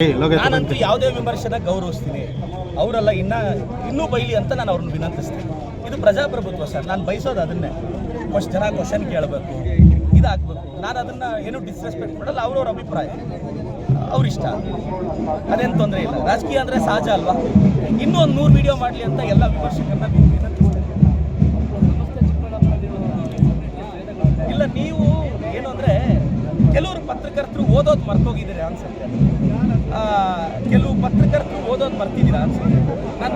ನಾನಂತೂ ಯಾವುದೇ ವಿಮರ್ಶನ ಗೌರವಿಸ್ತೀನಿ. ಅವರೆಲ್ಲ ಇನ್ನ ಇನ್ನೂ ಬೈಲಿ ಅಂತ ನಾನು ಅವ್ರನ್ನ ವಿನಂತಿಸ್ತೀನಿ. ಇದು ಪ್ರಜಾಪ್ರಭುತ್ವ ಸರ್. ನಾನು ಬಯಸೋದು ಅದನ್ನೇ. ಫಸ್ಟ್ ಜನ ಕ್ವಶನ್ ಕೇಳಬೇಕು ಇದಾಗಬೇಕು. ನಾನು ಅದನ್ನ ಏನು ಡಿಸ್ರೆಸ್ಪೆಕ್ಟ್ ಮಾಡಲ್ಲ ಅವ್ರವ್ರ ಅಭಿಪ್ರಾಯ. ಅವ್ರಿಷ್ಟ. ಅದೇನು ತೊಂದರೆ ಇಲ್ಲ. ರಾಜಕೀಯ ಅಂದರೆ ಸಹಜ ಅಲ್ವಾ? ಇನ್ನೂ ಒಂದು ನೂರು ವಿಡಿಯೋ ಮಾಡಲಿ ಅಂತ ಎಲ್ಲ ವಿಮರ್ಶಕರನ್ನ ಕೆಲವರು ಪತ್ರಕರ್ತರು ಓದೋದು ಮರ್ತೋಗಿದ್ದೀರಾ ಅನ್ಸುತ್ತೆ. ಕೆಲವು ಪತ್ರಕರ್ತರು ಓದೋದು ಮರ್ತಿದ್ದೀರಾ ಅನ್ಸುತ್ತೆ. ನಾನು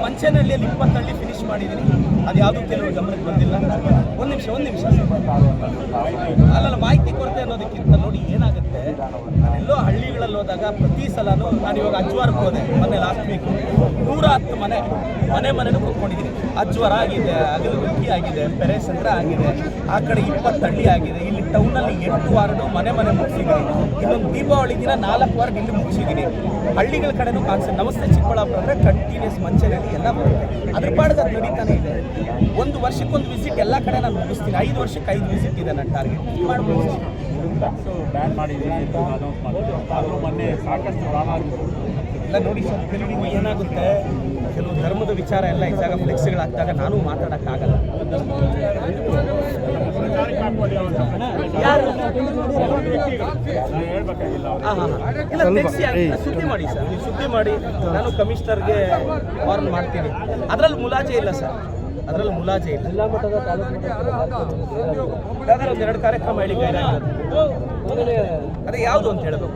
ಇಪ್ಪತ್ತು ಹಳ್ಳಿ ಫಿನಿಶ್ ಮಾಡಿದ್ದೀನಿ. ಅದು ಯಾವುದೂ ಕೆಲವರು ಗಮನಕ್ಕೆ ಬಂದಿಲ್ಲ. ಒಂದು ನಿಮಿಷ ಒಂದು ನಿಮಿಷ. ಅಲ್ಲಲ್ಲ, ಮಾಹಿತಿ ಕೊರತೆ ಅನ್ನೋದಕ್ಕಿಂತ ನೋಡಿ ಏನಾಗುತ್ತೆ? ನಾನೆಲ್ಲೋ ಹಳ್ಳಿಗಳಲ್ಲಿ ಹೋದಾಗ ಪ್ರತಿ ಸಲನೂ ನಾನು ಇವಾಗ ಅಜ್ವಾರಕ್ಕೆ ಹೋದೆ. ಮೊನ್ನೆ ಲಾಸ್ಟ್ ವೀಕ್ ನೂರ ಹತ್ತು ಮನೆ ಮನೆ ಮನೆನೂ ಕೂತ್ಕೊಂಡಿದ್ದೀನಿ ಅಜ್ವರ ಆಗಿದೆ ಅಗಲು ಆಗಿದೆ, ಪೆರೇಸಂದ್ರ ಆಗಿದೆ, ಆ ಕಡೆ ಇಪ್ಪತ್ತು ಹಳ್ಳಿ ಆಗಿದೆ, ಇಲ್ಲಿ ಟೌನಲ್ಲಿ ಎಂಟು ವಾರ್ಡು ಮನೆ ಮನೆ ಮುಗಿಸಿದ್ದೀನಿ. ಇನ್ನೊಂದು ದೀಪಾವಳಿ ದಿನ ನಾಲ್ಕು ವಾರ್ಡ್ ಇಲ್ಲಿ ಮುಗಿಸಿದ್ದೀನಿ. ಹಳ್ಳಿಗಳ ಕಡೆನೂ ಕಾಣಿಸ್ತೀನಿ ನಮಸ್ತೆ ಚಿಕ್ಕಬಳ್ಳಾಪುರ ಅಂದರೆ ಕಂಟಿನ್ಯೂಸ್ ಮಂಚೇನಲ್ಲಿ ಎಲ್ಲ ಬರುತ್ತೆ. ಅದ್ರ ಪಾಡ್ಗೆ ಅದು ನಡೀತಾನೆ ಇದೆ. ಒಂದು ವರ್ಷಕ್ಕೊಂದು ವಿಸಿಟ್ ಎಲ್ಲ ಕಡೆ ನಾನು ಮುಗಿಸ್ತೀನಿ. ಐದು ವರ್ಷಕ್ಕೆ ಐದು ವಿಸಿಟ್ ಇದೆ ನನ್ನ ಟಾರ್ಗೆಟ್ ಮಾಡ್ಬೋದು ಬ್ಯಾನ್ ಮಾಡಿದ್ದೀವಿ ಅಂತ ಅನೌನ್ಸ್ ಮಾಡಿದ್ರು ಆದರೂ ಮೊನ್ನೆ ಸಾಕಷ್ಟು ಪ್ರಾಣ ಇಲ್ಲ ನೋಡಿ ಸರ್ ಕೆಲವರಿಗೆ ಏನಾಗುತ್ತೆ? ಕೆಲವು ಧರ್ಮದ ವಿಚಾರ ಎಲ್ಲ ಇದ್ದಾಗ ಫ್ಲೆಕ್ಸ್ಗಳಾಗ್ದಾಗ ನಾನು ಮಾತಾಡೋಕ್ಕಾಗಲ್ಲ. ಯಾರು. ಇಲ್ಲ ತೆಗ್ಸಿ ಸುದ್ದಿ ಮಾಡಿ ಸರ್. ನೀವು ಸುದ್ದಿ ಮಾಡಿ, ನಾನು ಕಮಿಷನರ್ಗೆ ವಾರ್ನ್ ಮಾಡ್ತೀನಿ. ಅದರಲ್ಲಿ ಮುಲಾಜೆ ಇಲ್ಲ ಸರ್. ಅದರಲ್ಲಿ ಮುಲಾಜೆ ಇಲ್ಲ. ಜಿಲ್ಲಾ ಮಟ್ಟದ ಒಂದು ಎರಡು ಕಾರ್ಯಕ್ರಮ ಹೇಳಿ ಅದೇ ಯಾವುದು ಅಂತ ಹೇಳ್ಬೇಕು?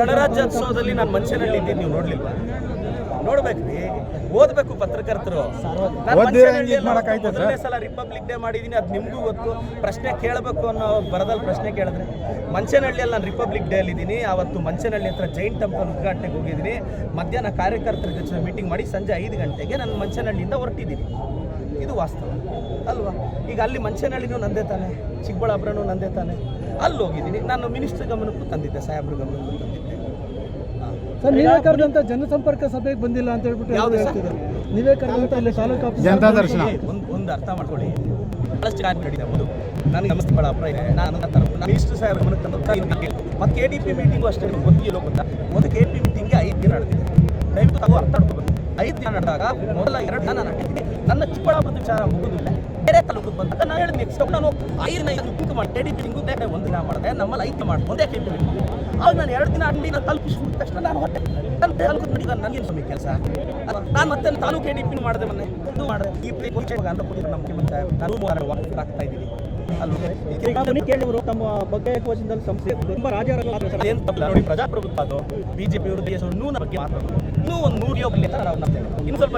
ಗಣರಾಜ್ಯೋತ್ಸವದಲ್ಲಿ ನಾನು ಮಂಚನಲ್ಲಿ ಇದ್ದೀನಿ ನೀವು ನೋಡ್ಲಿಲ್ಲ ನೋಡ್ಬೇಕ್ರಿ ಓದ್ಬೇಕು ಪತ್ರಕರ್ತರು. ಮೊದಲನೇ ಸಲ ರಿಪಬ್ಲಿಕ್ ಡೇ ಮಾಡಿದ್ದೀನಿ ಅದು ನಿಮಗೂ ಗೊತ್ತು. ಪ್ರಶ್ನೆ ಕೇಳಬೇಕು ಅನ್ನೋ ಬರದಲ್ಲಿ ಪ್ರಶ್ನೆ ಕೇಳಿದ್ರೆ. ಮಂಚನಹಳ್ಳಿಯಲ್ಲಿ ನಾನು ರಿಪಬ್ಲಿಕ್ ಡೇ ಇದ್ದೀನಿ. ಅವತ್ತು ಮಂಚನಹಳ್ಳಿ ಹತ್ರ ಜೈನ್ ಟೆಂಪಲ್ ಉದ್ಘಾಟನೆಗೆ ಹೋಗಿದ್ದೀನಿ. ಮಧ್ಯಾಹ್ನ ಕಾರ್ಯಕರ್ತರ ಜೊತೆ ಮೀಟಿಂಗ್ ಮಾಡಿ ಸಂಜೆ ಐದು ಗಂಟೆಗೆ ನಾನು ಮಂಚನಹಳ್ಳಿಯಿಂದ ಹೊರಟಿದ್ದೀನಿ. ಇದು ವಾಸ್ತವ. ಅಲ್ವಾ? ಈಗ ಅಲ್ಲಿ ಮಂಚೇನಹಳ್ಳಿನೂ ನಂದೇ ತಾನೆ ಚಿಕ್ಕಬಳ್ಳಾಪುರನೂ ನಂದೇ ತಾನೆ. ಅಲ್ಲಿ ಹೋಗಿದ್ದೀನಿ ನಾನು ಮಿನಿಸ್ಟರ್ ಗಮನಕ್ಕೂ ತಂದಿದ್ದೆ ಸಾಹೇಬ್ರ ಗಮನಕ್ಕೂ ತಂದಿದ್ದೆ. ಸರ್ ನೀವೇ ಕರೆದಂತ ಜನಸಂಪರ್ಕ ಸಭೆಗೆ ಬಂದಿಲ್ಲ ಅಂತ ಹೇಳ್ಬಿಟ್ಟು ಯಾವ್ದು? ಹೇಳ್ತಿದ್ದಾರೆ ನೀವೇ ಕರೆದಂತ ಇಲ್ಲಿ ತಾಲೂಕು ಆಫೀಸ್ ಜನತಾ ದರ್ಶನ. ಒಂದು ಒಂದು ಅರ್ಥ ಮಾಡ್ಕೊಳ್ಳಿ. ಬಹಳಷ್ಟು ಕಾರ್ಯ ನಡೀತಾ ಹೋದು ನನಗೆ ನಮಸ್ತೆ ಬಳ್ಳಾಪುರ ಇದೆ ನಾನು ಮಿನಿಸ್ಟರ್ ಸಾಹೇಬ್ ಗಮನಕ್ಕೆ ತಂದು ಮತ್ತು ಕೆ ಡಿ ಪಿ ಮೀಟಿಂಗು ಅಷ್ಟೇ ಗೊತ್ತಿಲ್ಲ ಗೊತ್ತಾ ಒಂದು ಕೆ ಡಿ ಪಿ ಮೀಟಿಂಗ್ಗೆ ಐದು ದಿನ ನಡೆದಿದೆ. ದಯವಿಟ್ಟು ತಾವು ಅರ್ಥ ಮಾಡ್ಕೋಬೇಕು ಐದು ದಿನ ನಡೆದಾಗ ಮೊದಲ ಎರಡು ದಿನ ನಾನು ನನ್ನ ಚಿಕ್ಕಬಳ್ಳಾಪುರದ ವಿಚಾರ ಮುಗಿದಿಲ್ಲ ಬೇರೆ ತಾಲೂಕಿಗೆ ಬಂದಾಗ ನಾನು ಹೇಳಿ ನೆಕ್ಸ್ಟ್ ನಾನು ಐದು ಪಿಂಕ್ ಮಾಡಿ ಪಿಂಗು ಬೇರೆ ಒಂದು ದಿನ ಮಾಡಿದೆ. ನಮ್ಮಲ್ಲಿ ಐದು ಮಾಡಿ ಒಂದೇ ಕೈ ಆಗ ನಾನು ಎರಡು ದಿನ ಅಂಗಡಿನ ತಲುಪಿಸಿದ ತಕ್ಷಣ ನಾನು ಹೊಟ್ಟೆ ನನ್ನ ತಾಲೂಕು ನಡೀಗ ನನಗೇನು ಕೆಲಸ? ನಾನು ಮತ್ತೆ ತಾಲೂಕು ಪಿನ್ ಮಾಡಿದೆ ಮೊನ್ನೆ. ಇದು ಮಾಡಿದೆ. ಈ ಪ್ಲೇ ಅಂತ ಕೊಟ್ಟಿದ್ರು ನಮ್ಮ ಮುಖ್ಯಮಂತ್ರಿ ನಾನು ಆಗ್ತಾ ಇದ್ದೀನಿ. ಅಲ್ವಾ? ಕೇಳಿದ್ರು ತಮ್ಮ ಬಗ್ಗೆ ಕೋಚಿಂದಲ್ಲಿ ಸಂಸ್ಥೆ ತುಂಬಾ ಏನ್ ತಪ್ಪಲ್ಲ. ನೋಡಿ ಪ್ರಜಾಪ್ರಭುತ್ವ ಅದು. ಬಿಜೆಪಿ ಅವರು ದೇಶ ನೂನ ಬಗ್ಗೆ ಮಾತಾಡೋದು ಇನ್ನೂ ಒಂದು ನೂರು ಯೋಗ ನಾವು ಇನ್ನು ಸ್ವಲ್ಪ